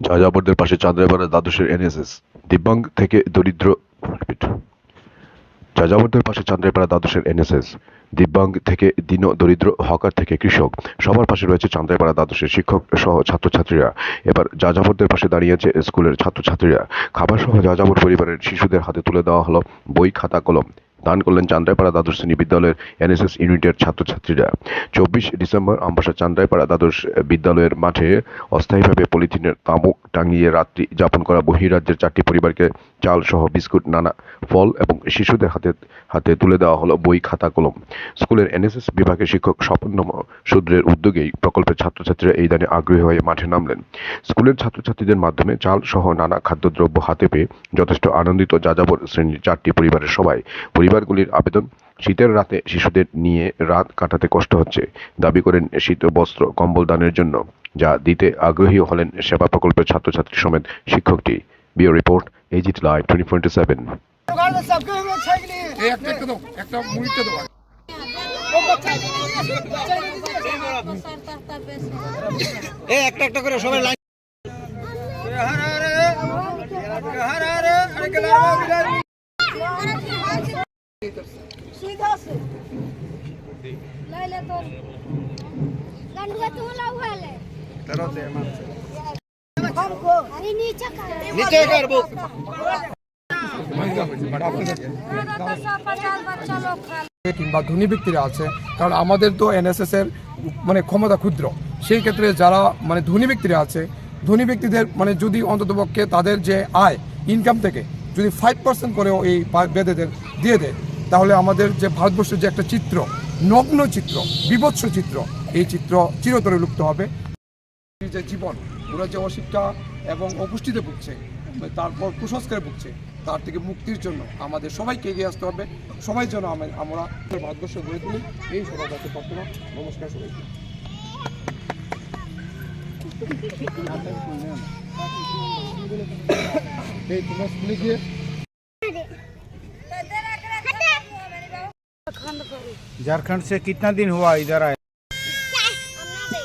যাযাবরদের পাশে চাঁদ্রাপাড়া দ্বাদশের এনএসএস দিব্যাঙ্গ থেকে দরিদ্র. যাযাবরদের পাশে চাঁদ্রাপাড়া দ্বাদশের এনএসএস দিব্যাঙ্গ থেকে দীন দরিদ্র হকার থেকে কৃষক। সবার পাশে রয়েছে চাঁদ্রাপাড়া দ্বাদশের শিক্ষক সহ ছাত্রছাত্রীরা। এবার যাযাবরদের পাশে দাঁড়িয়েছে স্কুলের ছাত্রছাত্রীরা। খাবার সহ যাযাবর পরিবারের শিশুদের হাতে তুলে দেওয়া হলো বই, খাতা, কলম। দান করলেন চান্দ্রাইপাড়া দ্বাদশ শ্রেণি বিদ্যালয়ের এনএসএস ইউনিটের ছাত্রছাত্রীরা। চব্বিশ ডিসেম্বর আমবাসা চান্দ্রাইপাড়া দ্বাদশ বিদ্যালয়ের মাঠে অস্থায়ীভাবে পলিথিনের তামুক টাঙিয়ে রাত্রি যাপন করা বহিরাজ্যের চারটি পরিবারকে চাল সহ বিস্কুট, নানা ফল এবং শিশুদের হাতে হাতে তুলে দেওয়া হলো বই, খাতা, কলম। স্কুলের এনএসএস বিভাগের শিক্ষক স্বপন সূত্রের উদ্যোগেই প্রকল্পের ছাত্রছাত্রীরা এই দানে আগ্রহী হয়ে মাঠে নামলেন। স্কুলের ছাত্রছাত্রীদের মাধ্যমে চাল সহ নানা খাদ্যদ্রব্য হাতে পেয়ে যথেষ্ট আনন্দিত যাযাবর শ্রেণির চারটি পরিবারের সবাই পরিবারগুলির আবেদন শীতের রাতে শিশুদের নিয়ে রাত কাটাতে কষ্ট হচ্ছে দাবি করেন শীত বস্ত্র কম্বল দানের জন্য যা দিতে আগ্রহী হলেন সেবা প্রকল্পের ছাত্রছাত্রী সমেত শিক্ষকটি বিও রিপোর্ট এজিট লাইভ টোয়েন্টি ফোয়েন্টি সেভেন একটা করে সবাই नीचे कर নিচে করবো पचास बच्चा लोग खा কিংবা ধনী ব্যক্তিরা আছে কারণ আমাদের তো এনএসএস এর মানে ক্ষমতা ক্ষুদ্র সেই ক্ষেত্রে যারা মানে ধনী ব্যক্তিরা আছে ধনী ব্যক্তিদের মানে যদি অন্ততপক্ষে তাদের যে আয় ইনকাম থেকে যদি ফাইভ পার্সেন্ট করেও এই পা- বেদেদের দিয়ে দেয় তাহলে আমাদের যে ভারতবর্ষের যে একটা চিত্র, নগ্ন চিত্র, বিভৎস চিত্র, এই চিত্র চিরতরে লুপ্ত হবে। যে জীবন, ওরা যে অশিক্ষা এবং অপুষ্টিতে ভুগছে, তারপর কুসংস্কারে ভুগছে, তার থেকে মুক্তির জন্য আমাদের সবাইকে এগিয়ে আসতে হবে। সবাই যেন আমে- আমরা ভারতবর্ষ গড়ে তুলি। এই সবার প্রার্থনা। নমস্কার সবাইকে। এই, তোমরা স্কুলে গিয়ে झारखंड से कितना दिन हुआ इधर आए?